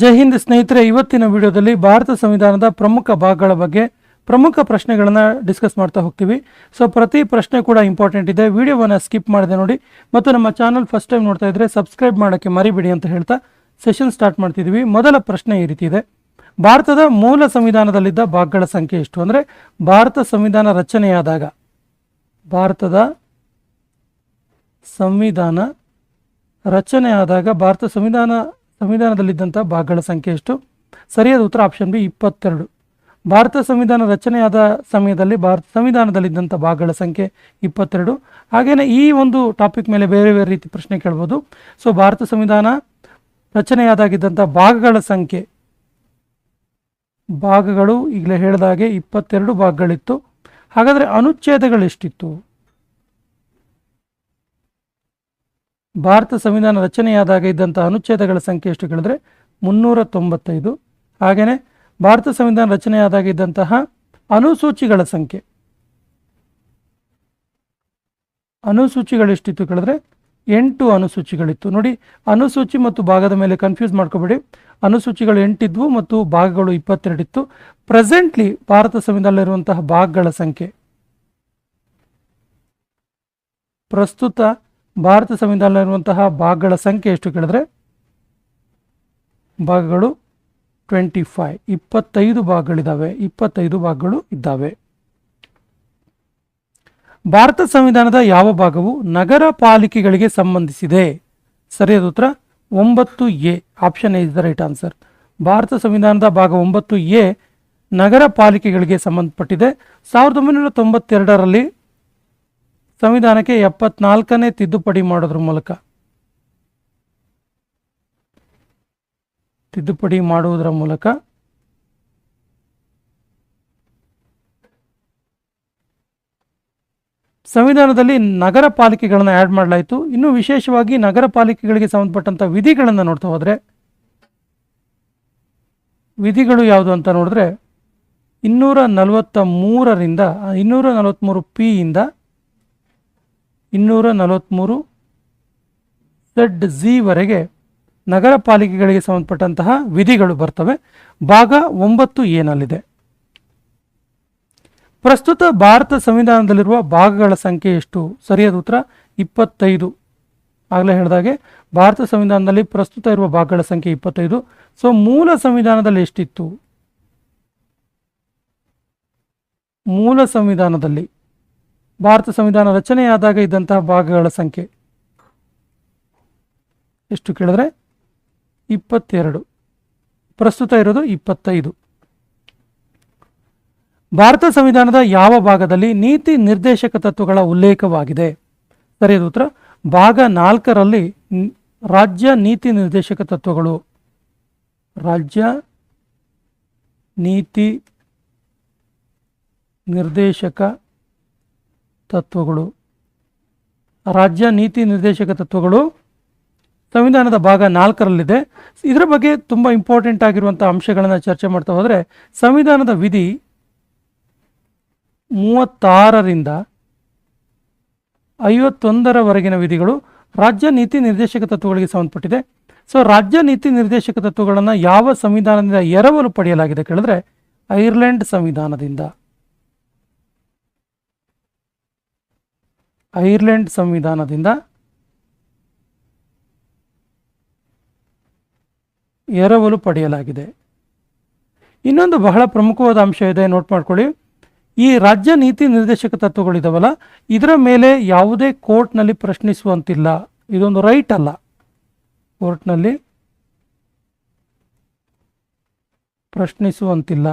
ಜೈ ಹಿಂದ್ ಸ್ನೇಹಿತರೆ, ಇವತ್ತಿನ ವಿಡಿಯೋದಲ್ಲಿ ಭಾರತ ಸಂವಿಧಾನದ ಪ್ರಮುಖ ಭಾಗಗಳ ಬಗ್ಗೆ ಪ್ರಮುಖ ಪ್ರಶ್ನೆಗಳನ್ನು ಡಿಸ್ಕಸ್ ಮಾಡ್ತಾ ಹೋಗ್ತೀವಿ. ಸೊ ಪ್ರತಿ ಪ್ರಶ್ನೆ ಕೂಡ ಇಂಪಾರ್ಟೆಂಟ್ ಇದೆ. ವಿಡಿಯೋವನ್ನು ಸ್ಕಿಪ್ ಮಾಡದೆ ನೋಡಿ. ಮತ್ತು ನಮ್ಮ ಚಾನಲ್ ಫಸ್ಟ್ ಟೈಮ್ ನೋಡ್ತಾ ಇದ್ರೆ ಸಬ್ಸ್ಕ್ರೈಬ್ ಮಾಡೋಕ್ಕೆ ಮರಿಬೇಡಿ ಅಂತ ಹೇಳ್ತಾ ಸೆಷನ್ ಸ್ಟಾರ್ಟ್ ಮಾಡ್ತಿದ್ದೀವಿ ಮೊದಲ ಪ್ರಶ್ನೆ ಈ ರೀತಿ ಇದೆ. ಭಾರತದ ಮೂಲ ಸಂವಿಧಾನದಲ್ಲಿದ್ದ ಭಾಗಗಳ ಸಂಖ್ಯೆ ಎಷ್ಟು ಅಂದರೆ, ಭಾರತ ಸಂವಿಧಾನ ರಚನೆಯಾದಾಗ, ಭಾರತದ ಸಂವಿಧಾನ ರಚನೆಯಾದಾಗ, ಭಾರತ ಸಂವಿಧಾನ ಸಂವಿಧಾನದಲ್ಲಿದ್ದಂಥ ಭಾಗಗಳ ಸಂಖ್ಯೆ ಎಷ್ಟು? ಸರಿಯಾದ ಉತ್ತರ ಆಪ್ಷನ್ ಬಿ ಇಪ್ಪತ್ತೆರಡು. ಭಾರತ ಸಂವಿಧಾನ ರಚನೆಯಾದ ಸಮಯದಲ್ಲಿ ಭಾರತ ಸಂವಿಧಾನದಲ್ಲಿದ್ದಂಥ ಭಾಗಗಳ ಸಂಖ್ಯೆ ಇಪ್ಪತ್ತೆರಡು. ಹಾಗೆಯೇ ಈ ಒಂದು ಟಾಪಿಕ್ ಮೇಲೆ ಬೇರೆ ಬೇರೆ ರೀತಿ ಪ್ರಶ್ನೆ ಕೇಳ್ಬೋದು. ಸೊ ಭಾರತ ಸಂವಿಧಾನ ರಚನೆಯಾದಾಗಿದ್ದಂಥ ಭಾಗಗಳ ಸಂಖ್ಯೆ. ಭಾಗಗಳು ಈಗಲೇ ಹೇಳಿದಾಗೆ ಇಪ್ಪತ್ತೆರಡು ಭಾಗಗಳಿತ್ತು. ಹಾಗಾದರೆ ಅನುಚ್ಛೇದಗಳು ಎಷ್ಟಿತ್ತು? ಭಾರತ ಸಂವಿಧಾನ ರಚನೆಯಾದಾಗ ಇದ್ದಂಥ ಅನುಚ್ಛೇದಗಳ ಸಂಖ್ಯೆ ಎಷ್ಟು ಕೇಳಿದ್ರೆ? ಮುನ್ನೂರ ತೊಂಬತ್ತೈದು ಹಾಗೆಯೇ ಭಾರತ ಸಂವಿಧಾನ ರಚನೆಯಾದಾಗ ಇದ್ದಂತಹ ಅನುಸೂಚಿಗಳ ಸಂಖ್ಯೆ. ಅನುಸೂಚಿಗಳು ಎಷ್ಟಿತ್ತು ಕೇಳಿದ್ರೆ? ಎಂಟು ಅನುಸೂಚಿಗಳಿತ್ತು. ನೋಡಿ, ಅನುಸೂಚಿ ಮತ್ತು ಭಾಗದ ಮೇಲೆ ಕನ್ಫ್ಯೂಸ್ ಮಾಡ್ಕೋಬೇಡಿ. ಅನುಸೂಚಿಗಳು ಎಂಟಿದ್ವು ಮತ್ತು ಭಾಗಗಳು ಇಪ್ಪತ್ತೆರಡಿತ್ತು. ಪ್ರೆಸೆಂಟ್ಲಿ ಭಾರತ ಸಂವಿಧಾನದಲ್ಲಿರುವಂತಹ ಭಾಗಗಳ ಸಂಖ್ಯೆ. ಪ್ರಸ್ತುತ ಭಾರತ ಸಂವಿಧಾನದಲ್ಲಿರುವಂತಹ ಭಾಗಗಳ ಸಂಖ್ಯೆ ಎಷ್ಟು ಕೇಳಿದ್ರೆ? ಭಾಗಗಳು ಟ್ವೆಂಟಿ ಫೈವ್ ಇಪ್ಪತ್ತೈದು ಭಾಗಗಳಿದ್ದಾವೆ ಇಪ್ಪತ್ತೈದು ಭಾಗಗಳು ಇದ್ದಾವೆ. ಭಾರತ ಸಂವಿಧಾನದ ಯಾವ ಭಾಗವು ನಗರ ಪಾಲಿಕೆಗಳಿಗೆ ಸಂಬಂಧಿಸಿದೆ? ಸರಿಯಾದ ಉತ್ತರ, ಒಂಬತ್ತು A option is the right answer Bharat ಸಂವಿಧಾನದ ಭಾಗ ಒಂಬತ್ತು ಎ ನಗರ ಪಾಲಿಕೆಗಳಿಗೆ ಸಂಬಂಧಪಟ್ಟಿದೆ. ಸಾವಿರದ ಒಂಬೈನೂರ ತೊಂಬತ್ತೆರಡರಲ್ಲಿ ಸಂವಿಧಾನಕ್ಕೆ ಎಪ್ಪತ್ನಾಲ್ಕನೇ ತಿದ್ದುಪಡಿ ಮಾಡೋದ್ರ ಮೂಲಕ. ತಿದ್ದುಪಡಿ ಮಾಡುವುದರ ಮೂಲಕ ಸಂವಿಧಾನದಲ್ಲಿ ನಗರ ಪಾಲಿಕೆಗಳನ್ನು ಆ್ಯಡ್ ಮಾಡಲಾಯಿತು. ಇನ್ನು ವಿಶೇಷವಾಗಿ ನಗರ ಪಾಲಿಕೆಗಳಿಗೆ ಸಂಬಂಧಪಟ್ಟಂಥ ವಿಧಿಗಳನ್ನು ನೋಡ್ತಾ ಹೋದರೆ, ವಿಧಿಗಳು ಯಾವುದು ಅಂತ ನೋಡಿದ್ರೆ, ಇನ್ನೂರ ನಲವತ್ತ ಮೂರರಿಂದ ಇನ್ನೂರ ನಲವತ್ತ್ಮೂರು ಪಿಯಿಂದ ಇನ್ನೂರ ನಲವತ್ತ್ಮೂರು ಝಡ್ ಝಿವರೆಗೆ ನಗರ ಪಾಲಿಕೆಗಳಿಗೆ ಸಂಬಂಧಪಟ್ಟಂತಹ ವಿಧಿಗಳು ಬರ್ತವೆ. ಭಾಗ ಒಂಬತ್ತು ಏನಲ್ಲಿದೆ ಪ್ರಸ್ತುತ ಭಾರತ ಸಂವಿಧಾನದಲ್ಲಿರುವ ಭಾಗಗಳ ಸಂಖ್ಯೆ ಎಷ್ಟು? ಸರಿಯಾದ ಉತ್ತರ? ಇಪ್ಪತ್ತೈದು. ಆಗಲೇ ಹೇಳಿದಾಗೆ, ಭಾರತ ಸಂವಿಧಾನದಲ್ಲಿ ಪ್ರಸ್ತುತ ಇರುವ ಭಾಗಗಳ ಸಂಖ್ಯೆ ಇಪ್ಪತ್ತೈದು. ಸೊ, ಮೂಲ ಸಂವಿಧಾನದಲ್ಲಿ ಎಷ್ಟಿತ್ತು? ಮೂಲ ಸಂವಿಧಾನದಲ್ಲಿ. ಭಾರತ ಸಂವಿಧಾನ ರಚನೆಯಾದಾಗ ಇದ್ದಂತಹ ಭಾಗಗಳ ಸಂಖ್ಯೆ. ಎಷ್ಟು ಕೇಳಿದ್ರೆ? ಇಪ್ಪತ್ತೆರಡು. ಪ್ರಸ್ತುತ ಇರೋದು ಇಪ್ಪತ್ತೈದು. ಭಾರತ ಸಂವಿಧಾನದ ಯಾವ ಭಾಗದಲ್ಲಿ ನೀತಿ ನಿರ್ದೇಶಕ ತತ್ವಗಳ ಉಲ್ಲೇಖವಾಗಿದೆ? ಸರಿಯಾದ ಉತ್ತರ, ಭಾಗ ನಾಲ್ಕರಲ್ಲಿ ರಾಜ್ಯ ನೀತಿ ನಿರ್ದೇಶಕ ತತ್ವಗಳು. ರಾಜ್ಯ ನೀತಿ ನಿರ್ದೇಶಕ ತತ್ವಗಳು, ರಾಜ್ಯ ನೀತಿ ನಿರ್ದೇಶಕ ತತ್ವಗಳು, ಸಂವಿಧಾನದ ಭಾಗ ನಾಲ್ಕರಲ್ಲಿದೆ. ಇದರ ಬಗ್ಗೆ ತುಂಬ ಇಂಪಾರ್ಟೆಂಟ್ ಆಗಿರುವಂಥ ಅಂಶಗಳನ್ನು ಚರ್ಚೆ ಮಾಡ್ತಾ ಹೋದರೆ, ಸಂವಿಧಾನದ ವಿಧಿ ಮೂವತ್ತಾರರಿಂದ ಐವತ್ತೊಂದರವರೆಗಿನ ವಿಧಿಗಳು ರಾಜ್ಯ ನೀತಿ ನಿರ್ದೇಶಕ ತತ್ವಗಳಿಗೆ ಸಂಬಂಧಪಟ್ಟಿದೆ. ಸೊ ರಾಜ್ಯ ನೀತಿ ನಿರ್ದೇಶಕ ತತ್ವಗಳನ್ನು ಯಾವ ಸಂವಿಧಾನದಿಂದ ಎರವಲು ಪಡೆಯಲಾಗಿದೆ ಕೇಳಿದ್ರೆ, ಐರ್ಲೆಂಡ್ ಸಂವಿಧಾನದಿಂದ. ಐರ್ಲೆಂಡ್ ಸಂವಿಧಾನದಿಂದ ಎರವಲು ಪಡೆಯಲಾಗಿದೆ. ಇನ್ನೊಂದು ಬಹಳ ಪ್ರಮುಖವಾದ ಅಂಶ ಇದೆ, ನೋಟ್ ಮಾಡ್ಕೊಳ್ಳಿ. ಈ ರಾಜ್ಯ ನೀತಿ ನಿರ್ದೇಶಕ ತತ್ವಗಳಿದಾವಲ್ಲ, ಇದರ ಮೇಲೆ ಯಾವುದೇ ಕೋರ್ಟ್ನಲ್ಲಿ ಪ್ರಶ್ನಿಸುವಂತಿಲ್ಲ. ಇದೊಂದು ರೈಟ್ ಅಲ್ಲ. ಕೋರ್ಟ್ನಲ್ಲಿ ಪ್ರಶ್ನಿಸುವಂತಿಲ್ಲ.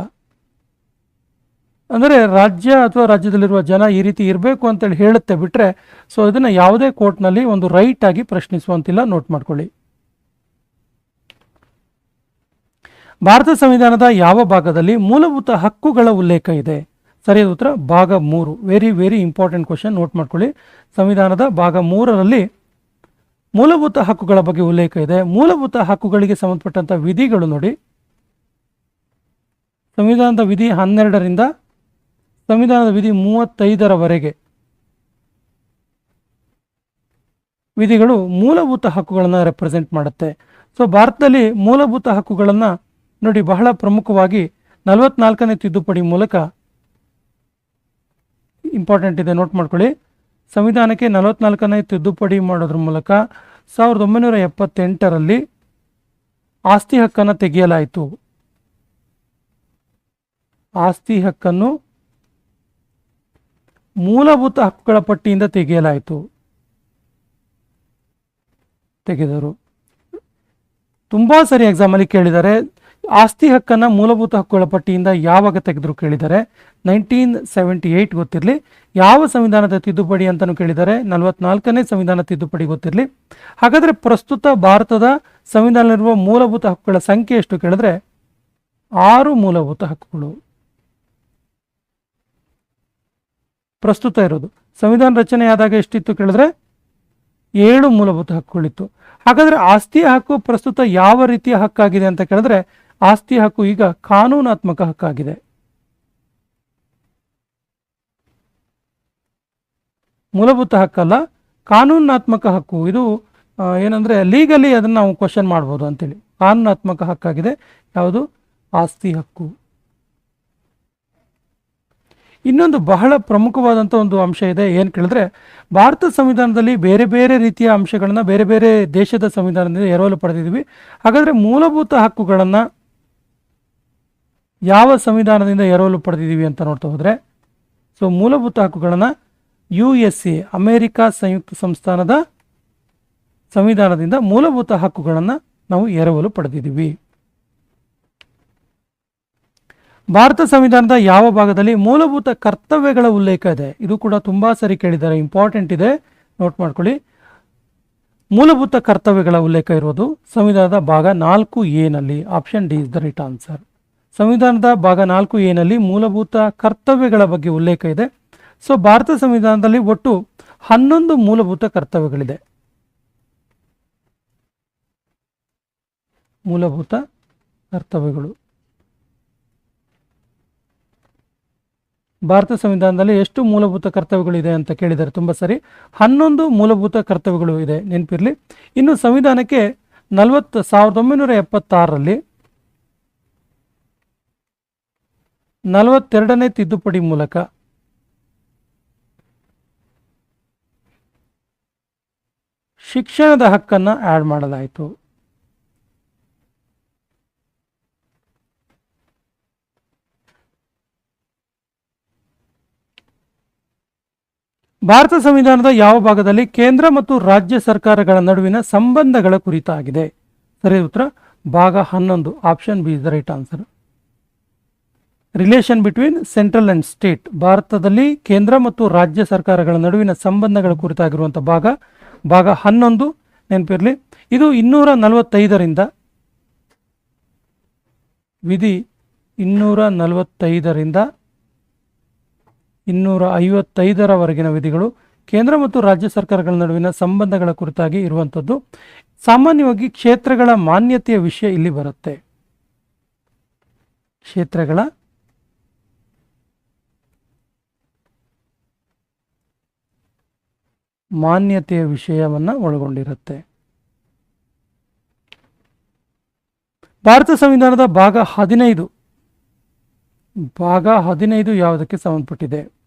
ಅಂದರೆ ರಾಜ್ಯ ಅಥವಾ ರಾಜ್ಯದಲ್ಲಿರುವ ಜನ ಈ ರೀತಿ ಇರಬೇಕು ಅಂತೇಳಿ ಹೇಳುತ್ತೆ ಬಿಟ್ಟರೆ ಸೊ ಇದನ್ನು ಯಾವುದೇ ಕೋರ್ಟ್ನಲ್ಲಿ ಒಂದು ರೈಟ್ ಆಗಿ ಪ್ರಶ್ನಿಸುವಂತಿಲ್ಲ. ನೋಟ್ ಮಾಡ್ಕೊಳ್ಳಿ. ಭಾರತ ಸಂವಿಧಾನದ ಯಾವ ಭಾಗದಲ್ಲಿ ಮೂಲಭೂತ ಹಕ್ಕುಗಳ ಉಲ್ಲೇಖ ಇದೆ? ಸರಿಯಾದ ಉತ್ತರ, ಭಾಗ ಮೂರು. Very very important question note ಮಾಡ್ಕೊಳ್ಳಿ. ಸಂವಿಧಾನದ ಭಾಗ ಮೂರರಲ್ಲಿ ಮೂಲಭೂತ ಹಕ್ಕುಗಳ ಬಗ್ಗೆ ಉಲ್ಲೇಖ ಇದೆ. ಮೂಲಭೂತ ಹಕ್ಕುಗಳಿಗೆ ಸಂಬಂಧಪಟ್ಟಂಥ ವಿಧಿಗಳು ನೋಡಿ. ಸಂವಿಧಾನದ ವಿಧಿ ಹನ್ನೆರಡರಿಂದ ಸಂವಿಧಾನದ ವಿಧಿ ಮೂವತ್ತೈದರವರೆಗೆ. ವಿಧಿಗಳು ಮೂಲಭೂತ ಹಕ್ಕುಗಳನ್ನು ರೆಪ್ರೆಸೆಂಟ್ ಮಾಡುತ್ತೆ. ಸೊ ಭಾರತದಲ್ಲಿ ಮೂಲಭೂತ ಹಕ್ಕುಗಳನ್ನು ನೋಡಿ ಬಹಳ ಪ್ರಮುಖವಾಗಿ ನಲವತ್ನಾಲ್ಕನೇ ತಿದ್ದುಪಡಿ ಮೂಲಕ ಇಂಪಾರ್ಟೆಂಟ್ ಇದೆ. ನೋಟ್ ಮಾಡ್ಕೊಳ್ಳಿ. ಸಂವಿಧಾನಕ್ಕೆ ನಲವತ್ನಾಲ್ಕನೇ ತಿದ್ದುಪಡಿ ಮಾಡೋದ್ರ ಮೂಲಕ ಸಾವಿರದ ಒಂಬೈನೂರ ಎಪ್ಪತ್ತೆಂಟರಲ್ಲಿ ಆಸ್ತಿ ಹಕ್ಕನ್ನು ತೆಗೆಯಲಾಯಿತು. ಆಸ್ತಿ ಹಕ್ಕನ್ನು ಮೂಲಭೂತ ಹಕ್ಕುಗಳ ಪಟ್ಟಿಯಿಂದ ತೆಗೆಯಲಾಯಿತು. ತೆಗೆದರು. ತುಂಬ ಸರಿ ಎಕ್ಸಾಮಲ್ಲಿ ಕೇಳಿದ್ದಾರೆ ಆಸ್ತಿ ಹಕ್ಕನ್ನು ಮೂಲಭೂತ ಹಕ್ಕುಗಳ ಪಟ್ಟಿಯಿಂದ ಯಾವಾಗ ತೆಗೆದ್ರು ಕೇಳಿದರೆ ನೈನ್ಟೀನ್ ಸೆವೆಂಟಿ ಏಯ್ಟ್ ಗೊತ್ತಿರಲಿ. ಯಾವ ಸಂವಿಧಾನದ ತಿದ್ದುಪಡಿ ಅಂತಲೂ ಕೇಳಿದರೆ, ನಲವತ್ನಾಲ್ಕನೇ ಸಂವಿಧಾನ ತಿದ್ದುಪಡಿ ಗೊತ್ತಿರಲಿ. ಹಾಗಾದರೆ ಪ್ರಸ್ತುತ ಭಾರತದ ಸಂವಿಧಾನದಲ್ಲಿರುವ ಮೂಲಭೂತ ಹಕ್ಕುಗಳ ಸಂಖ್ಯೆ ಎಷ್ಟು ಕೇಳಿದ್ರೆ, ಆರು ಮೂಲಭೂತ ಹಕ್ಕುಗಳು. ಪ್ರಸ್ತುತ ಇರೋದು. ಸಂವಿಧಾನ ರಚನೆಯಾದಾಗ ಎಷ್ಟಿತ್ತು ಕೇಳಿದ್ರೆ? ಏಳು ಮೂಲಭೂತ ಹಕ್ಕುಗಳಿತ್ತು. ಹಾಗಾದ್ರೆ ಆಸ್ತಿ ಹಕ್ಕು ಪ್ರಸ್ತುತ ಯಾವ ರೀತಿಯ ಹಕ್ಕಾಗಿದೆ ಅಂತ ಕೇಳಿದ್ರೆ, ಆಸ್ತಿ ಹಕ್ಕು ಈಗ ಕಾನೂನಾತ್ಮಕ ಹಕ್ಕಾಗಿದೆ. ಮೂಲಭೂತ ಹಕ್ಕಲ್ಲ, ಕಾನೂನಾತ್ಮಕ ಹಕ್ಕು. ಇದು ಏನಂದ್ರೆ ಲೀಗಲಿ ಅದನ್ನು ನಾವು ಕ್ವಶನ್ ಮಾಡ್ಬೋದು ಅಂತೇಳಿ. ಕಾನೂನಾತ್ಮಕ ಹಕ್ಕಾಗಿದೆ. ಯಾವುದು? ಆಸ್ತಿ ಹಕ್ಕು. ಇನ್ನೊಂದು ಬಹಳ ಪ್ರಮುಖವಾದಂಥ ಒಂದು ಅಂಶ ಇದೆ. ಏನು ಕೇಳಿದ್ರೆ, ಭಾರತ ಸಂವಿಧಾನದಲ್ಲಿ ಬೇರೆ ಬೇರೆ ರೀತಿಯ ಅಂಶಗಳನ್ನು ಬೇರೆ ಬೇರೆ ದೇಶದ ಸಂವಿಧಾನದಿಂದ ಎರವಲು ಪಡೆದಿದ್ದೀವಿ. ಹಾಗಾದರೆ ಮೂಲಭೂತ ಹಕ್ಕುಗಳನ್ನು ಯಾವ ಸಂವಿಧಾನದಿಂದ ಎರವಲು ಪಡೆದಿದ್ದೀವಿ ಅಂತ ನೋಡ್ತಾ ಹೋದರೆ, ಸೊ ಮೂಲಭೂತ ಹಕ್ಕುಗಳನ್ನು ಯು ಎಸ್ ಎ, ಅಮೇರಿಕಾ ಸಂಯುಕ್ತ ಸಂಸ್ಥಾನದ ಸಂವಿಧಾನದಿಂದ ಮೂಲಭೂತ ಹಕ್ಕುಗಳನ್ನು ನಾವು ಎರವಲು ಪಡೆದಿದ್ದೀವಿ. ಭಾರತ ಸಂವಿಧಾನದ ಯಾವ ಭಾಗದಲ್ಲಿ ಮೂಲಭೂತ ಕರ್ತವ್ಯಗಳ ಉಲ್ಲೇಖ ಇದೆ? ಇದು ಕೂಡ ತುಂಬಾ ಸರಿ ಕೇಳಿದ್ದಾರೆ ಇಂಪಾರ್ಟೆಂಟ್ ಇದೆ. ನೋಟ್ ಮಾಡ್ಕೊಳ್ಳಿ. ಮೂಲಭೂತ ಕರ್ತವ್ಯಗಳ ಉಲ್ಲೇಖ ಇರೋದು ಸಂವಿಧಾನದ ಭಾಗ ನಾಲ್ಕು ಎನಲ್ಲಿ option D is the right answer ಸಂವಿಧಾನದ ಭಾಗ ನಾಲ್ಕು ಎನಲ್ಲಿ ಮೂಲಭೂತ ಕರ್ತವ್ಯಗಳ ಬಗ್ಗೆ ಉಲ್ಲೇಖ ಇದೆ. ಸೊ ಭಾರತ ಸಂವಿಧಾನದಲ್ಲಿ ಒಟ್ಟು ಹನ್ನೊಂದು ಮೂಲಭೂತ ಕರ್ತವ್ಯಗಳಿದೆ. ಮೂಲಭೂತ ಕರ್ತವ್ಯಗಳು. ಭಾರತ ಸಂವಿಧಾನದಲ್ಲಿ ಎಷ್ಟು ಮೂಲಭೂತ ಕರ್ತವ್ಯಗಳಿದೆ ಅಂತ ಕೇಳಿದ್ದಾರೆ ತುಂಬ ಸರಿ. ಹನ್ನೊಂದು ಮೂಲಭೂತ ಕರ್ತವ್ಯಗಳು ಇದೆ, ನೆನಪಿರಲಿ. ಇನ್ನು ಸಂವಿಧಾನಕ್ಕೆ ನಲವತ್ತು, ಸಾವಿರದ ಒಂಬೈನೂರ ಎಪ್ಪತ್ತಾರರಲ್ಲಿ ನಲವತ್ತೆರಡನೇ ತಿದ್ದುಪಡಿ ಮೂಲಕ ಶಿಕ್ಷಣದ ಹಕ್ಕನ್ನು ಆ್ಯಡ್ ಮಾಡಲಾಯಿತು. ಭಾರತ ಸಂವಿಧಾನದ ಯಾವ ಭಾಗದಲ್ಲಿ ಕೇಂದ್ರ ಮತ್ತು ರಾಜ್ಯ ಸರ್ಕಾರಗಳ ನಡುವಿನ ಸಂಬಂಧಗಳ ಕುರಿತಾಗಿದೆ? ಸರಿ, ಉತ್ತರ. ಭಾಗ ಹನ್ನೊಂದು option B is the right answer relation between central and state ಭಾರತದಲ್ಲಿ ಕೇಂದ್ರ ಮತ್ತು ರಾಜ್ಯ ಸರ್ಕಾರಗಳ ನಡುವಿನ ಸಂಬಂಧಗಳ ಕುರಿತಾಗಿರುವಂಥ ಭಾಗ. ಭಾಗ ಹನ್ನೊಂದು, ನೆನಪಿರಲಿ. ಇದು ಇನ್ನೂರ ನಲವತ್ತೈದರಿಂದ ವಿಧಿ ಇನ್ನೂರ ನಲವತ್ತೈದರಿಂದ ಇನ್ನೂರ ಐವತ್ತೈದರವರೆಗಿನ ವಿಧಿಗಳು ಕೇಂದ್ರ ಮತ್ತು ರಾಜ್ಯ ಸರ್ಕಾರಗಳ ನಡುವಿನ ಸಂಬಂಧಗಳ ಕುರಿತಾಗಿ ಇರುವಂಥದ್ದು. ಸಾಮಾನ್ಯವಾಗಿ ಕ್ಷೇತ್ರಗಳ ಮಾನ್ಯತೆಯ ವಿಷಯ ಇಲ್ಲಿ ಬರುತ್ತೆ. ಕ್ಷೇತ್ರಗಳ ಮಾನ್ಯತೆಯ ವಿಷಯವನ್ನು ಒಳಗೊಂಡಿರುತ್ತೆ. ಭಾರತ ಸಂವಿಧಾನದ ಭಾಗ ಹದಿನೈದು. ಭಾಗ ಹದಿನೈದು ಯಾವುದಕ್ಕೆ ಸಂಬಂಧಪಟ್ಟಿದೆ?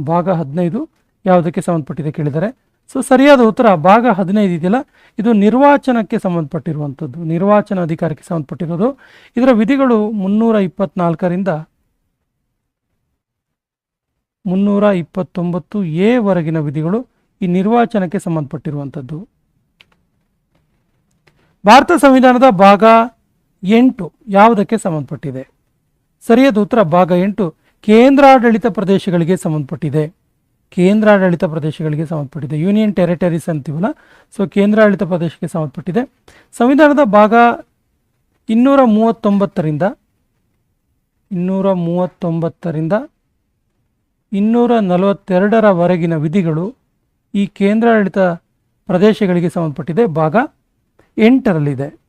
ಭಾಗ ಹದಿನೈದು ಯಾವುದಕ್ಕೆ ಸಂಬಂಧಪಟ್ಟಿದೆ ಕೇಳಿದರೆ. ಸೊ ಸರಿಯಾದ ಉತ್ತರ ಭಾಗ ಹದಿನೈದು ಇದೆಯಲ್ಲ? ಇದು ನಿರ್ವಾಚನಕ್ಕೆ ಸಂಬಂಧಪಟ್ಟಿರುವಂಥದ್ದು. ನಿರ್ವಾಚನ ಅಧಿಕಾರಕ್ಕೆ ಸಂಬಂಧಪಟ್ಟಿರೋದು. ಇದರ ವಿಧಿಗಳು ಮುನ್ನೂರ ಇಪ್ಪತ್ನಾಲ್ಕರಿಂದ ಮುನ್ನೂರ ಇಪ್ಪತ್ತೊಂಬತ್ತು ಎ ವರೆಗಿನ ವಿಧಿಗಳು ಈ ನಿರ್ವಾಚನಕ್ಕೆ ಸಂಬಂಧಪಟ್ಟಿರುವಂಥದ್ದು. ಭಾರತ ಸಂವಿಧಾನದ ಭಾಗ ಎಂಟು ಯಾವುದಕ್ಕೆ ಸಂಬಂಧಪಟ್ಟಿದೆ? ಸರಿಯಾದ ಉತ್ತರ ಭಾಗ ಎಂಟು ಕೇಂದ್ರಾಡಳಿತ ಪ್ರದೇಶಗಳಿಗೆ ಸಂಬಂಧಪಟ್ಟಿದೆ. ಕೇಂದ್ರಾಡಳಿತ ಪ್ರದೇಶಗಳಿಗೆ ಸಂಬಂಧಪಟ್ಟಿದೆ. ಯೂನಿಯನ್ ಟೆರಿಟರೀಸ್ ಅಂತೀವಲ್ಲ? ಸೊ ಕೇಂದ್ರಾಡಳಿತ ಪ್ರದೇಶಕ್ಕೆ ಸಂಬಂಧಪಟ್ಟಿದೆ. ಸಂವಿಧಾನದ ಭಾಗ ಇನ್ನೂರ ಮೂವತ್ತೊಂಬತ್ತರಿಂದ ಇನ್ನೂರ ಮೂವತ್ತೊಂಬತ್ತರಿಂದ ಇನ್ನೂರ ನಲವತ್ತೆರಡರವರೆಗಿನ ವಿಧಿಗಳು ಈ ಕೇಂದ್ರಾಡಳಿತ ಪ್ರದೇಶಗಳಿಗೆ ಸಂಬಂಧಪಟ್ಟಿದೆ. ಭಾಗ ಎಂಟರಲ್ಲಿದೆ.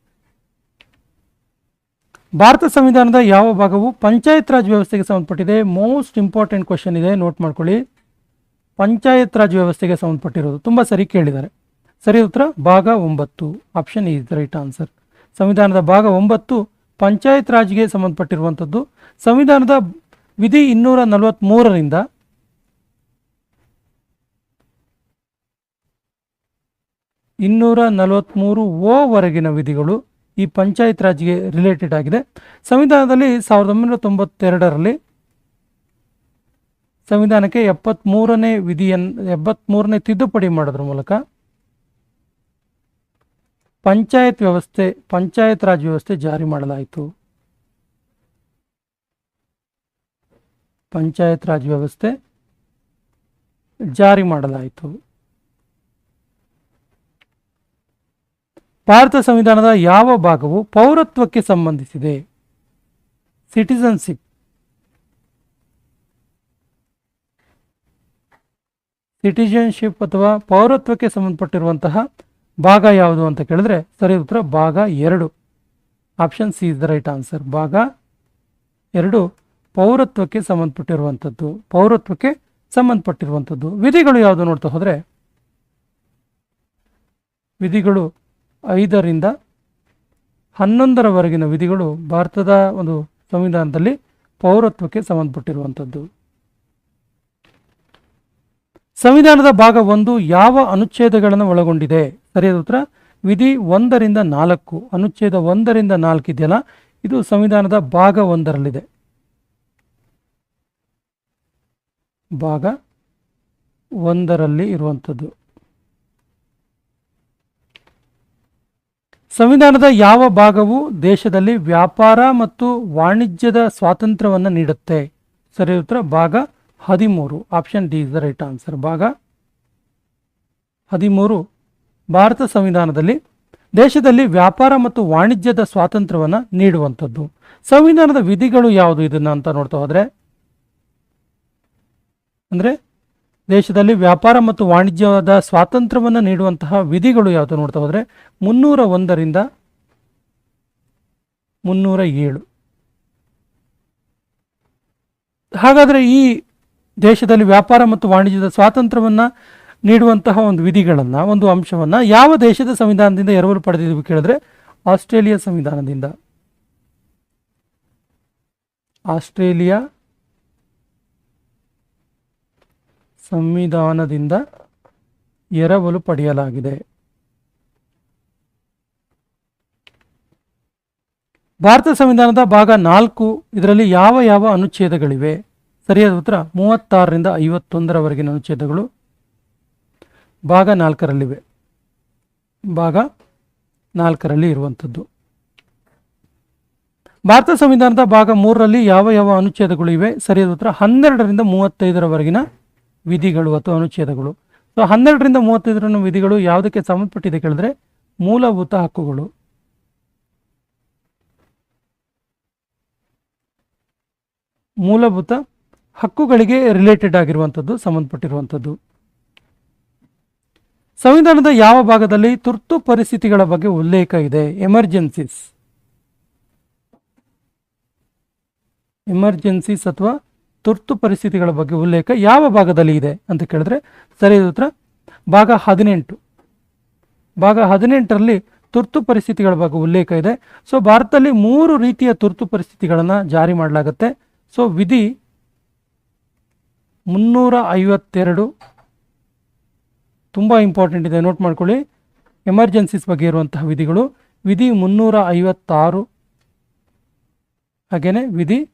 ಭಾರತ ಸಂವಿಧಾನದ ಯಾವ ಭಾಗವು ಪಂಚಾಯತ್ ರಾಜ್ ವ್ಯವಸ್ಥೆಗೆ ಸಂಬಂಧಪಟ್ಟಿದೆ? ಮೋಸ್ಟ್ ಇಂಪಾರ್ಟೆಂಟ್ ಕ್ವಶನ್ ಇದೆ. ನೋಟ್ ಮಾಡ್ಕೊಳ್ಳಿ. ಪಂಚಾಯತ್ ರಾಜ್ ವ್ಯವಸ್ಥೆಗೆ ಸಂಬಂಧಪಟ್ಟಿರೋದು. ತುಂಬ ಸರಿ ಕೇಳಿದ್ದಾರೆ. ಸರಿ ಉತ್ತರ, ಭಾಗ ಒಂಬತ್ತು. ಆಪ್ಷನ್ ಈಸ್ ರೈಟ್ ಆನ್ಸರ್ ಸಂವಿಧಾನದ ಭಾಗ ಒಂಬತ್ತು, ಪಂಚಾಯತ್ ರಾಜ್ಗೆ ಸಂಬಂಧಪಟ್ಟಿರುವಂಥದ್ದು. ಸಂವಿಧಾನದ ವಿಧಿ ಇನ್ನೂರ ನಲವತ್ತ್ಮೂರರಿಂದ ಇನ್ನೂರ ನಲವತ್ತ್ಮೂರು ಓವರೆಗಿನ ವಿಧಿಗಳು. ಈ ಪಂಚಾಯತ್ ರಾಜ್ಗೆ ರಿಲೇಟೆಡ್ ಆಗಿದೆ. ಸಂವಿಧಾನದಲ್ಲಿ ಸಾವಿರದ ಒಂಬೈನೂರ ತೊಂಬತ್ತೆರಡರಲ್ಲಿ ಸಂವಿಧಾನಕ್ಕೆ ಎಪ್ಪತ್ತ್ಮೂರನೇ ವಿಧಿಯನ್ನು ಎಪ್ಪತ್ತ್ಮೂರನೇ ತಿದ್ದುಪಡಿ ಮಾಡೋದ್ರ ಮೂಲಕ ಪಂಚಾಯತ್ ವ್ಯವಸ್ಥೆ, ಪಂಚಾಯತ್ ರಾಜ್ ವ್ಯವಸ್ಥೆ ಜಾರಿ ಮಾಡಲಾಯಿತು. ಪಂಚಾಯತ್ ರಾಜ್ ವ್ಯವಸ್ಥೆ ಜಾರಿ ಮಾಡಲಾಯಿತು. ಭಾರತ ಸಂವಿಧಾನದ ಯಾವ ಭಾಗವು ಪೌರತ್ವಕ್ಕೆ ಸಂಬಂಧಿಸಿದೆ? ಸಿಟಿಸನ್ಶಿಪ್. ಸಿಟಿಜನ್ಶಿಪ್ ಅಥವಾ ಪೌರತ್ವಕ್ಕೆ ಸಂಬಂಧಪಟ್ಟಿರುವಂತಹ ಭಾಗ ಯಾವುದು ಅಂತ ಕೇಳಿದ್ರೆ ಸರಿ ಉತ್ತರ ಭಾಗ ಎರಡು. Option C is the right answer. ಭಾಗ ಎರಡು, ಪೌರತ್ವಕ್ಕೆ ಸಂಬಂಧಪಟ್ಟಿರುವಂಥದ್ದು. ಪೌರತ್ವಕ್ಕೆ ಸಂಬಂಧಪಟ್ಟಿರುವಂಥದ್ದು. ವಿಧಿಗಳು ಯಾವುದು ನೋಡ್ತಾ ಹೋದರೆ? ವಿಧಿಗಳು ಐದರಿಂದ ಹನ್ನೊಂದರವರೆಗಿನ ವಿಧಿಗಳು ಭಾರತದ ಒಂದು ಸಂವಿಧಾನದಲ್ಲಿ ಪೌರತ್ವಕ್ಕೆ ಸಂಬಂಧಪಟ್ಟಿರುವಂಥದ್ದು. ಸಂವಿಧಾನದ ಭಾಗ ಒಂದು ಯಾವ ಅನುಚ್ಛೇದಗಳನ್ನು ಒಳಗೊಂಡಿದೆ? ಸರಿಯಾದ ಉತ್ತರ, ವಿಧಿ ಒಂದರಿಂದ ನಾಲ್ಕು, ಅನುಚ್ಛೇದ ಒಂದರಿಂದ ನಾಲ್ಕು ಇದೆಯಲ್ಲ, ಇದು ಸಂವಿಧಾನದ ಭಾಗ ಒಂದರಲ್ಲಿದೆ. ಭಾಗ ಒಂದರಲ್ಲಿ ಇರುವಂಥದ್ದು. ಸಂವಿಧಾನದ ಯಾವ ಭಾಗವು ದೇಶದಲ್ಲಿ ವ್ಯಾಪಾರ ಮತ್ತು ವಾಣಿಜ್ಯದ ಸ್ವಾತಂತ್ರ್ಯವನ್ನು ನೀಡುತ್ತೆ? ಸರಿ, ಉತ್ತರ ಭಾಗ ಹದಿಮೂರು. Option D is the right answer ಭಾಗ ಹದಿಮೂರು. ಭಾರತ ಸಂವಿಧಾನದಲ್ಲಿ ದೇಶದಲ್ಲಿ ವ್ಯಾಪಾರ ಮತ್ತು ವಾಣಿಜ್ಯದ ಸ್ವಾತಂತ್ರ್ಯವನ್ನು ನೀಡುವಂಥದ್ದು. ಸಂವಿಧಾನದ ವಿಧಿಗಳು ಯಾವುದು? ಇದನ್ನು ಅಂತ ನೋಡ್ತಾ ಹೋದರೆ, ಅಂದರೆ ದೇಶದಲ್ಲಿ ವ್ಯಾಪಾರ ಮತ್ತು ವಾಣಿಜ್ಯದ ಸ್ವಾತಂತ್ರ್ಯವನ್ನು ನೀಡುವಂತಹ ವಿಧಿಗಳು ಯಾವುದು ನೋಡ್ತಾ ಹೋದರೆ ಮುನ್ನೂರ ಒಂದರಿಂದ ಮುನ್ನೂರ ಏಳು. ಹಾಗಾದರೆ ಈ ದೇಶದಲ್ಲಿ ವ್ಯಾಪಾರ ಮತ್ತು ವಾಣಿಜ್ಯದ ಸ್ವಾತಂತ್ರ್ಯವನ್ನು ನೀಡುವಂತಹ ಒಂದು ವಿಧಿಗಳನ್ನು, ಒಂದು ಅಂಶವನ್ನು ಯಾವ ದೇಶದ ಸಂವಿಧಾನದಿಂದ ಎರವಲು ಪಡೆದಿದ್ದೀವಿ ಕೇಳಿದ್ರೆ ಆಸ್ಟ್ರೇಲಿಯಾ ಸಂವಿಧಾನದಿಂದ. ಆಸ್ಟ್ರೇಲಿಯಾ ಸಂವಿಧಾನದಿಂದ ಎರವಲು ಪಡೆಯಲಾಗಿದೆ. ಭಾರತ ಸಂವಿಧಾನದ ಭಾಗ ನಾಲ್ಕು, ಇದರಲ್ಲಿ ಯಾವ ಯಾವ ಅನುಚ್ಛೇದಗಳಿವೆ? ಸರಿಯಾದ ಉತ್ತರ, ಮೂವತ್ತಾರರಿಂದ ಐವತ್ತೊಂದರವರೆಗಿನ ಅನುಚ್ಛೇದಗಳು ಭಾಗ ನಾಲ್ಕರಲ್ಲಿವೆ. ಭಾಗ ನಾಲ್ಕರಲ್ಲಿ ಇರುವಂಥದ್ದು. ಭಾರತ ಸಂವಿಧಾನದ ಭಾಗ ಮೂರರಲ್ಲಿ ಯಾವ ಯಾವ ಅನುಚ್ಛೇದಗಳು ಇವೆ? ಸರಿಯಾದ ಉತ್ತರ, ಹನ್ನೆರಡರಿಂದ ಮೂವತ್ತೈದರವರೆಗಿನ ವಿಧಿಗಳು ಅಥವಾ ಅನುಚ್ಛೇದಗಳು. ಸೊ ಹನ್ನೆರಡರಿಂದ ಮೂವತ್ತೈದರನ್ನು ವಿಧಿಗಳು ಯಾವುದಕ್ಕೆ ಸಂಬಂಧಪಟ್ಟಿದೆ ಕೇಳಿದ್ರೆ ಮೂಲಭೂತ ಹಕ್ಕುಗಳು. ಮೂಲಭೂತ ಹಕ್ಕುಗಳಿಗೆ ರಿಲೇಟೆಡ್ ಆಗಿರುವಂಥದ್ದು, ಸಂಬಂಧಪಟ್ಟಿರುವಂಥದ್ದು. ಸಂವಿಧಾನದ ಯಾವ ಭಾಗದಲ್ಲಿ ತುರ್ತು ಪರಿಸ್ಥಿತಿಗಳ ಬಗ್ಗೆ ಉಲ್ಲೇಖ ಇದೆ? ಎಮರ್ಜೆನ್ಸೀಸ್ ಎಮರ್ಜೆನ್ಸೀಸ್ ಅಥವಾ ತುರ್ತು ಪರಿಸ್ಥಿತಿಗಳ ಬಗ್ಗೆ ಉಲ್ಲೇಖ ಯಾವ ಭಾಗದಲ್ಲಿ ಇದೆ ಅಂತ ಕೇಳಿದ್ರೆ ಸರಿಯಾದ ಉತ್ತರ. ಭಾಗ ಹದಿನೆಂಟು. ಭಾಗ ಹದಿನೆಂಟರಲ್ಲಿ ತುರ್ತು ಪರಿಸ್ಥಿತಿಗಳ ಬಗ್ಗೆ ಉಲ್ಲೇಖ ಇದೆ. ಸೊ ಭಾರತದಲ್ಲಿ ಮೂರು ರೀತಿಯ ತುರ್ತು ಪರಿಸ್ಥಿತಿಗಳನ್ನು ಜಾರಿ ಮಾಡಲಾಗುತ್ತೆ. ಸೊ ವಿಧಿ ಮುನ್ನೂರ ಐವತ್ತೆರಡು. ತುಂಬ ಇಂಪಾರ್ಟೆಂಟ್ ಇದೆ ನೋಟ್ ಮಾಡ್ಕೊಳ್ಳಿ. ಎಮರ್ಜೆನ್ಸೀಸ್ ಬಗ್ಗೆ ಇರುವಂತಹ ವಿಧಿಗಳು. ವಿಧಿ ಮುನ್ನೂರ ಐವತ್ತಾರು. ಹಾಗೆಯೇ ವಿಧಿ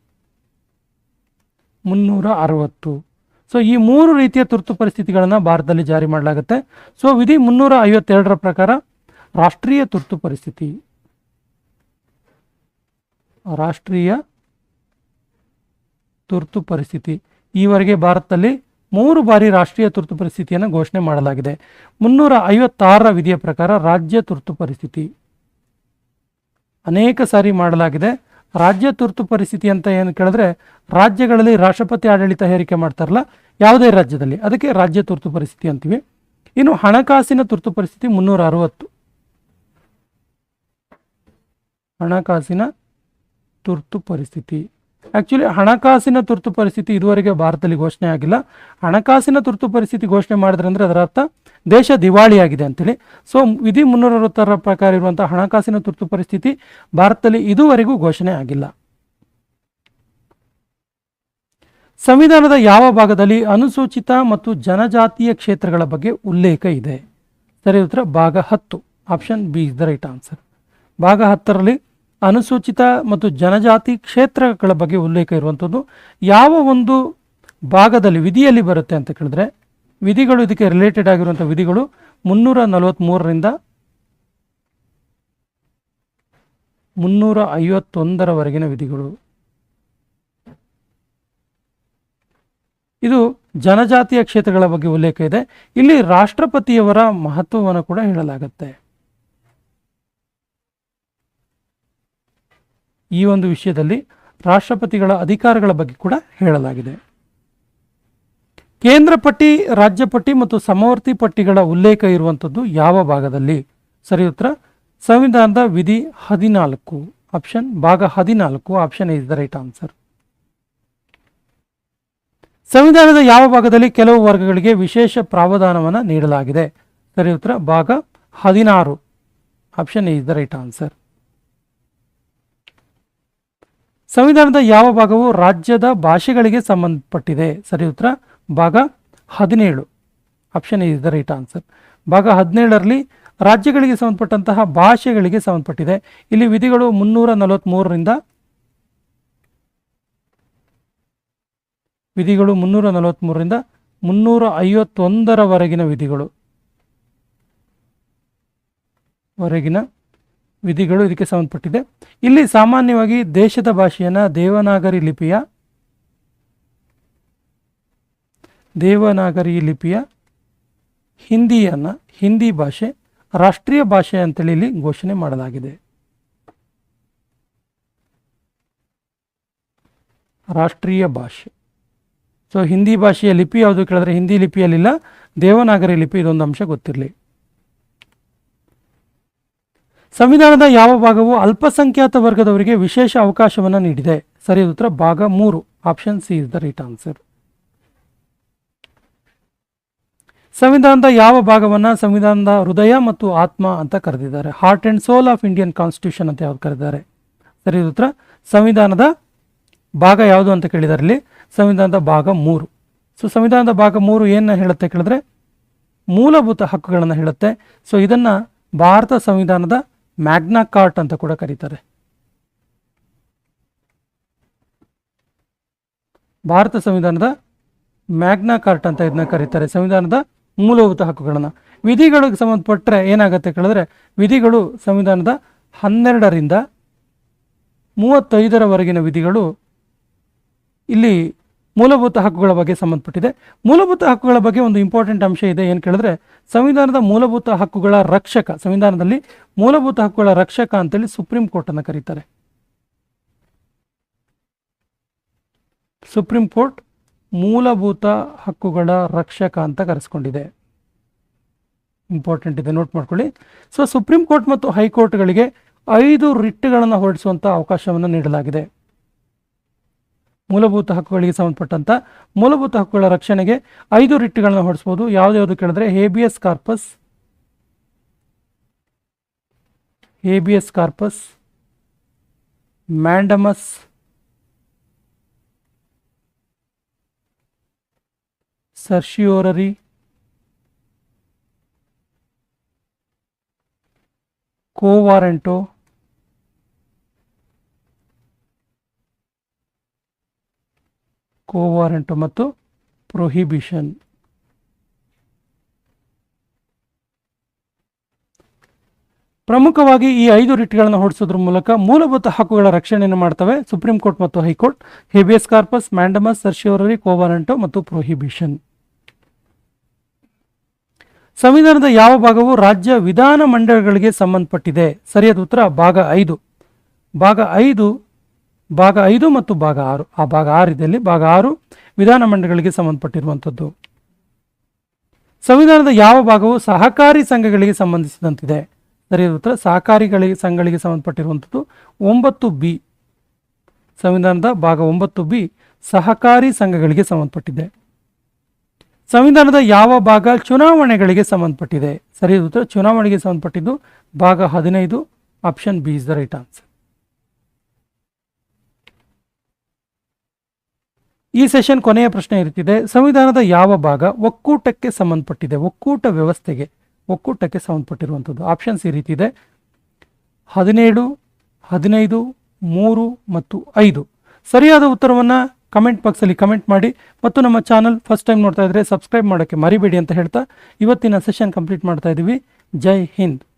ಮುನ್ನೂರ ಅರವತ್ತು ಸೊ ಈ ಮೂರು ರೀತಿಯ ತುರ್ತು ಪರಿಸ್ಥಿತಿಗಳನ್ನು ಭಾರತದಲ್ಲಿ ಜಾರಿ ಮಾಡಲಾಗುತ್ತೆ. ಸೊ ವಿಧಿ ಮುನ್ನೂರ ಐವತ್ತೆರಡರ ಪ್ರಕಾರ ರಾಷ್ಟ್ರೀಯ ತುರ್ತು ಪರಿಸ್ಥಿತಿ. ರಾಷ್ಟ್ರೀಯ ತುರ್ತು ಪರಿಸ್ಥಿತಿ. ಈವರೆಗೆ ಭಾರತದಲ್ಲಿ ಮೂರು ಬಾರಿ ರಾಷ್ಟ್ರೀಯ ತುರ್ತು ಪರಿಸ್ಥಿತಿಯನ್ನು ಘೋಷಣೆ ಮಾಡಲಾಗಿದೆ. ಮುನ್ನೂರ ಐವತ್ತಾರರ ವಿಧಿಯ ಪ್ರಕಾರ ರಾಜ್ಯ ತುರ್ತು ಪರಿಸ್ಥಿತಿ. ಅನೇಕ ಸಾರಿ ಮಾಡಲಾಗಿದೆ. ರಾಜ್ಯ ತುರ್ತು ಪರಿಸ್ಥಿತಿ ಅಂತ ಏನು ಕೇಳಿದ್ರೆ, ರಾಜ್ಯಗಳಲ್ಲಿ ರಾಷ್ಟ್ರಪತಿ ಆಡಳಿತ ಹೇರಿಕೆ ಮಾಡ್ತಾರಲ್ಲ, ಯಾವುದೇ ರಾಜ್ಯದಲ್ಲಿ. ಅದಕ್ಕೆ ರಾಜ್ಯ ತುರ್ತು ಪರಿಸ್ಥಿತಿ ಅಂತೀವಿ. ಇನ್ನು ಹಣಕಾಸಿನ ತುರ್ತು ಪರಿಸ್ಥಿತಿ ಮುನ್ನೂರ ಅರವತ್ತು. ಹಣಕಾಸಿನ ತುರ್ತು ಪರಿಸ್ಥಿತಿ. ಆ್ಯಕ್ಚುಲಿ ಹಣಕಾಸಿನ ತುರ್ತು ಪರಿಸ್ಥಿತಿ ಇದುವರೆಗೆ ಭಾರತದಲ್ಲಿ ಘೋಷಣೆ ಆಗಿಲ್ಲ. ಹಣಕಾಸಿನ ತುರ್ತು ಪರಿಸ್ಥಿತಿ ಘೋಷಣೆ ಮಾಡಿದ್ರೆ ಅಂದರೆ ಅದರ ಅರ್ಥ ದೇಶ ದಿವಾಳಿಯಾಗಿದೆ ಅಂತೇಳಿ. ಸೊ ವಿಧಿ ಮುನ್ನೂರ ಅರವತ್ತರ ಪ್ರಕಾರ ಇರುವಂಥ ಹಣಕಾಸಿನ ತುರ್ತು ಪರಿಸ್ಥಿತಿ ಭಾರತದಲ್ಲಿ ಇದುವರೆಗೂ ಘೋಷಣೆ ಆಗಿಲ್ಲ. ಸಂವಿಧಾನದ ಯಾವ ಭಾಗದಲ್ಲಿ ಅನುಸೂಚಿತ ಮತ್ತು ಜನಜಾತಿಯ ಕ್ಷೇತ್ರಗಳ ಬಗ್ಗೆ ಉಲ್ಲೇಖ ಇದೆ? ಸರಿ ಉತ್ತರ ಭಾಗ ಹತ್ತು. Option B is the right answer ಭಾಗ ಹತ್ತರಲ್ಲಿ ಅನುಸೂಚಿತ ಮತ್ತು ಜನಜಾತಿ ಕ್ಷೇತ್ರಗಳ ಬಗ್ಗೆ ಉಲ್ಲೇಖ ಇರುವಂಥದ್ದು. ಯಾವ ಒಂದು ಭಾಗದಲ್ಲಿ ವಿಧಿಯಲ್ಲಿ ಬರುತ್ತೆ ಅಂತ ಕೇಳಿದ್ರೆ, ವಿಧಿಗಳು ಇದಕ್ಕೆ ರಿಲೇಟೆಡ್ ಆಗಿರುವಂಥ ವಿಧಿಗಳು ಮುನ್ನೂರ ನಲವತ್ತ್ಮೂರರಿಂದ ಮುನ್ನೂರ ಐವತ್ತೊಂದರವರೆಗಿನ ವಿಧಿಗಳು. ಇದು ಜನಜಾತಿಯ ಕ್ಷೇತ್ರಗಳ ಬಗ್ಗೆ ಉಲ್ಲೇಖ ಇದೆ. ಇಲ್ಲಿ ರಾಷ್ಟ್ರಪತಿಯವರ ಮಹತ್ವವನ್ನು ಕೂಡ ಹೇಳಲಾಗುತ್ತೆ. ಈ ಒಂದು ವಿಷಯದಲ್ಲಿ ರಾಷ್ಟ್ರಪತಿಗಳ ಅಧಿಕಾರಗಳ ಬಗ್ಗೆ ಕೂಡ ಹೇಳಲಾಗಿದೆ. ಕೇಂದ್ರ ಪಟ್ಟಿ, ರಾಜ್ಯ ಪಟ್ಟಿ ಮತ್ತು ಸಮವರ್ತಿ ಪಟ್ಟಿಗಳ ಉಲ್ಲೇಖ ಇರುವಂಥದ್ದು ಯಾವ ಭಾಗದಲ್ಲಿ? ಸರಿ ಉತ್ತರ, ಸಂವಿಧಾನದ ವಿಧಿ ಹದಿನಾಲ್ಕು. ಆಪ್ಷನ್ ಭಾಗ ಹದಿನಾಲ್ಕು, option is the right answer. ಸಂವಿಧಾನದ ಯಾವ ಭಾಗದಲ್ಲಿ ಕೆಲವು ವರ್ಗಗಳಿಗೆ ವಿಶೇಷ ಪ್ರಾವಧಾನವನ್ನು ನೀಡಲಾಗಿದೆ? ಸರಿ ಉತ್ತರ, ಭಾಗ ಹದಿನಾರು. Option is the right answer. ಸಂವಿಧಾನದ ಯಾವ ಭಾಗವು ರಾಜ್ಯದ ಭಾಷೆಗಳಿಗೆ ಸಂಬಂಧಪಟ್ಟಿದೆ? ಸರಿ ಉತ್ತರ, ಭಾಗ ಹದಿನೇಳು. Option is the right answer ಭಾಗ ಹದಿನೇಳರಲ್ಲಿ ರಾಜ್ಯಗಳಿಗೆ ಸಂಬಂಧಪಟ್ಟಂತಹ ಭಾಷೆಗಳಿಗೆ ಸಂಬಂಧಪಟ್ಟಿದೆ. ಇಲ್ಲಿ ವಿಧಿಗಳು ಮುನ್ನೂರ ನಲವತ್ತ್ಮೂರರಿಂದ ವಿಧಿಗಳು ಮುನ್ನೂರ ನಲವತ್ತ್ಮೂರರಿಂದ ಮುನ್ನೂರ ಐವತ್ತೊಂದರವರೆಗಿನ ವಿಧಿಗಳು. ವರೆಗಿನ ವಿಧಿಗಳು ಇದಕ್ಕೆ ಸಂಬಂಧಪಟ್ಟಿದೆ. ಇಲ್ಲಿ ಸಾಮಾನ್ಯವಾಗಿ ದೇಶದ ಭಾಷೆಯನ್ನು ದೇವನಾಗರಿ ಲಿಪಿಯ ದೇವನಾಗರಿ ಲಿಪಿಯ ಹಿಂದಿಯನ್ನು ಹಿಂದಿ ಭಾಷೆ, ರಾಷ್ಟ್ರೀಯ ಭಾಷೆ ಅಂತೇಳಿ ಇಲ್ಲಿ ಘೋಷಣೆ ಮಾಡಲಾಗಿದೆ. ರಾಷ್ಟ್ರೀಯ ಭಾಷೆ. ಸೊ ಹಿಂದಿ ಭಾಷೆಯ ಲಿಪಿ ಯಾವುದು ಕೇಳಿದ್ರೆ ಹಿಂದಿ ಲಿಪಿಯಲ್ಲಿಲ್ಲ, ದೇವನಾಗರಿ ಲಿಪಿ ಇದೊಂದು ಅಂಶ ಗೊತ್ತಿರಲಿ. ಸಂವಿಧಾನದ ಯಾವ ಭಾಗವು ಅಲ್ಪಸಂಖ್ಯಾತ ವರ್ಗದವರಿಗೆ ವಿಶೇಷ ಅವಕಾಶವನ್ನು ನೀಡಿದೆ? ಸರಿಯಾದ ಉತ್ತರ ಭಾಗ ಮೂರು option C is the right answer ಸಂವಿಧಾನದ ಯಾವ ಭಾಗವನ್ನು ಸಂವಿಧಾನದ ಹೃದಯ ಮತ್ತು ಆತ್ಮ ಅಂತ ಕರೆದಿದ್ದಾರೆ. Heart and soul of Indian constitution ಅಂತ ಯಾವ್ದು ಕರೆದಿದ್ದಾರೆ? ಸರಿಯಾದ ಉತ್ತರ ಸಂವಿಧಾನದ ಭಾಗ ಯಾವುದು ಅಂತ ಕೇಳಿದಾರೆ ಇಲ್ಲಿ? ಸಂವಿಧಾನದ ಭಾಗ ಮೂರು. ಸೊ ಸಂವಿಧಾನದ ಭಾಗ ಮೂರು ಏನು ಹೇಳುತ್ತೆ ಕೇಳಿದ್ರೆ? ಮೂಲಭೂತ ಹಕ್ಕುಗಳನ್ನು ಹೇಳುತ್ತೆ. ಸೊ ಇದನ್ನು ಭಾರತ ಸಂವಿಧಾನದ ಮ್ಯಾಗ್ನಾ ಕಾರ್ಟ್ ಅಂತ ಕೂಡ ಕರೀತಾರೆ. ಭಾರತ ಸಂವಿಧಾನದ ಮ್ಯಾಗ್ನಾ ಕಾರ್ಟ್ ಅಂತ ಇದನ್ನ ಕರೀತಾರೆ. ಸಂವಿಧಾನದ ಮೂಲಭೂತ ಹಕ್ಕುಗಳನ್ನು. ವಿಧಿಗಳಿಗೆ ಸಂಬಂಧಪಟ್ಟರೆ ಏನಾಗುತ್ತೆ ಕೇಳಿದ್ರೆ, ವಿಧಿಗಳು ಸಂವಿಧಾನದ ಹನ್ನೆರಡರಿಂದ ಮೂವತ್ತೈದರವರೆಗಿನ ವಿಧಿಗಳು ಇಲ್ಲಿ ಮೂಲಭೂತ ಹಕ್ಕುಗಳ ಬಗ್ಗೆ ಸಂಬಂಧಪಟ್ಟಿದೆ. ಮೂಲಭೂತ ಹಕ್ಕುಗಳ ಬಗ್ಗೆ ಒಂದು ಇಂಪಾರ್ಟೆಂಟ್ ಅಂಶ ಇದೆ. ಏನು ಕೇಳಿದ್ರೆ, ಸಂವಿಧಾನದ ಮೂಲಭೂತ ಹಕ್ಕುಗಳ ರಕ್ಷಕ, ಸಂವಿಧಾನದಲ್ಲಿ ಮೂಲಭೂತ ಹಕ್ಕುಗಳ ರಕ್ಷಕ ಅಂತೇಳಿ ಸುಪ್ರೀಂ ಕೋರ್ಟ್ ಕೋರ್ಟನ್ನು ಕರೀತಾರೆ. ಸುಪ್ರೀಂ ಕೋರ್ಟ್ ಮೂಲಭೂತ ಹಕ್ಕುಗಳ ರಕ್ಷಕ ಅಂತ ಕರೆಸ್ಕೊಂಡಿದೆ. ಇಂಪಾರ್ಟೆಂಟ್ ಇದೆ ನೋಟ್ ಮಾಡ್ಕೊಳ್ಳಿ. ಸೊ ಸುಪ್ರೀಂ ಕೋರ್ಟ್ ಮತ್ತು ಹೈಕೋರ್ಟ್ಗಳಿಗೆ ಐದು ರಿಟ್ಗಳನ್ನು ಹೊರಡಿಸುವಂಥ ಅವಕಾಶವನ್ನು ನೀಡಲಾಗಿದೆ. ಮೂಲಭೂತ ಹಕ್ಕುಗಳಿಗೆ ಸಂಬಂಧಪಟ್ಟಂಥ ಮೂಲಭೂತ ಹಕ್ಕುಗಳ ರಕ್ಷಣೆಗೆ ಐದು ರಿಟ್ಗಳನ್ನು ಹೊರಡಿಸ್ಬೋದು ಯಾವ್ದು ಕೇಳಿದ್ರೆ habeas corpus habeas corpus, mandamus certiorari quo warranto quo warranto ಮತ್ತು ಪ್ರೊಹಿಬಿಷನ್ ಪ್ರಮುಖವಾಗಿ ಈ ಐದು ರಿಟ್ಗಳನ್ನು ಹೊರಡಿಸೋದ್ರ ಮೂಲಕ ಮೂಲಭೂತ ಹಕ್ಕುಗಳ ರಕ್ಷಣೆಯನ್ನು ಮಾಡ್ತವೆ ಸುಪ್ರೀಂ ಕೋರ್ಟ್ ಮತ್ತು high court habeas corpus mandamus certiorari quo warranto ಮತ್ತು ಪ್ರೊಹಿಬಿಷನ್ ಸಂವಿಧಾನದ ಯಾವ ಭಾಗವು ರಾಜ್ಯ ವಿಧಾನ ಮಂಡಳಿಗಳಿಗೆ ಸಂಬಂಧಪಟ್ಟಿದೆ? ಸರಿಯಾದ ಉತ್ತರ ಭಾಗ ಐದು. ಭಾಗ ಐದು ಭಾಗ ಐದು ಮತ್ತು ಭಾಗ ಆರು. ಆ ಭಾಗ ಆರಿದಲ್ಲಿ ಭಾಗ ಆರು ವಿಧಾನ ಮಂಡಳಿಗಳಿಗೆ ಸಂಬಂಧಪಟ್ಟಿರುವಂಥದ್ದು. ಸಂವಿಧಾನದ ಯಾವ ಭಾಗವು ಸಹಕಾರಿ ಸಂಘಗಳಿಗೆ ಸಂಬಂಧಿಸಿದಂತಿದೆ? ಸರಿಯಾದ ಉತ್ತರ, ಸಹಕಾರಿಗಳಿಗೆ, ಸಂಘಗಳಿಗೆ ಸಂಬಂಧಪಟ್ಟಿರುವಂಥದ್ದು ಒಂಬತ್ತು ಬಿ. ಸಂವಿಧಾನದ ಭಾಗ ಒಂಬತ್ತು ಬಿ ಸಹಕಾರಿ ಸಂಘಗಳಿಗೆ ಸಂಬಂಧಪಟ್ಟಿದೆ. ಸಂವಿಧಾನದ ಯಾವ ಭಾಗ ಚುನಾವಣೆಗಳಿಗೆ ಸಂಬಂಧಪಟ್ಟಿದೆ? ಸರಿ ಉತ್ತರ, ಚುನಾವಣೆಗೆ ಸಂಬಂಧಪಟ್ಟಿದ್ದು ಭಾಗ ಹದಿನೈದು, option B is the right answer. ಈ ಸೆಷನ್ ಕೊನೆಯ ಪ್ರಶ್ನೆ ಇರುತ್ತಿದೆ. ಸಂವಿಧಾನದ ಯಾವ ಭಾಗ ಒಕ್ಕೂಟಕ್ಕೆ ಸಂಬಂಧಪಟ್ಟಿದೆ? ಒಕ್ಕೂಟ ವ್ಯವಸ್ಥೆಗೆ, ಒಕ್ಕೂಟಕ್ಕೆ ಸಂಬಂಧಪಟ್ಟಿರುವಂಥದ್ದು ಆಪ್ಷನ್ಸ್ ಈ ರೀತಿ ಇದೆ. ಹದಿನೇಳು, ಹದಿನೈದು, ಮೂರು ಮತ್ತು ಐದು. ಸರಿಯಾದ ಉತ್ತರವನ್ನು ಕಮೆಂಟ್ ಬಾಕ್ಸಲ್ಲಿ ಕಮೆಂಟ್ ಮಾಡಿ ಮತ್ತು ನಮ್ಮ ಚಾನಲ್ ಫಸ್ಟ್ ಟೈಮ್ ನೋಡ್ತಾ ಇದ್ದರೆ ಸಬ್ಸ್ಕ್ರೈಬ್ ಮಾಡೋಕ್ಕೆ ಮರಿಬೇಡಿ ಅಂತ ಹೇಳ್ತಾ ಇವತ್ತಿನ ಸೆಷನ್ ಕಂಪ್ಲೀಟ್ ಮಾಡ್ತಾ ಇದ್ದೀವಿ ಜೈ ಹಿಂದ್.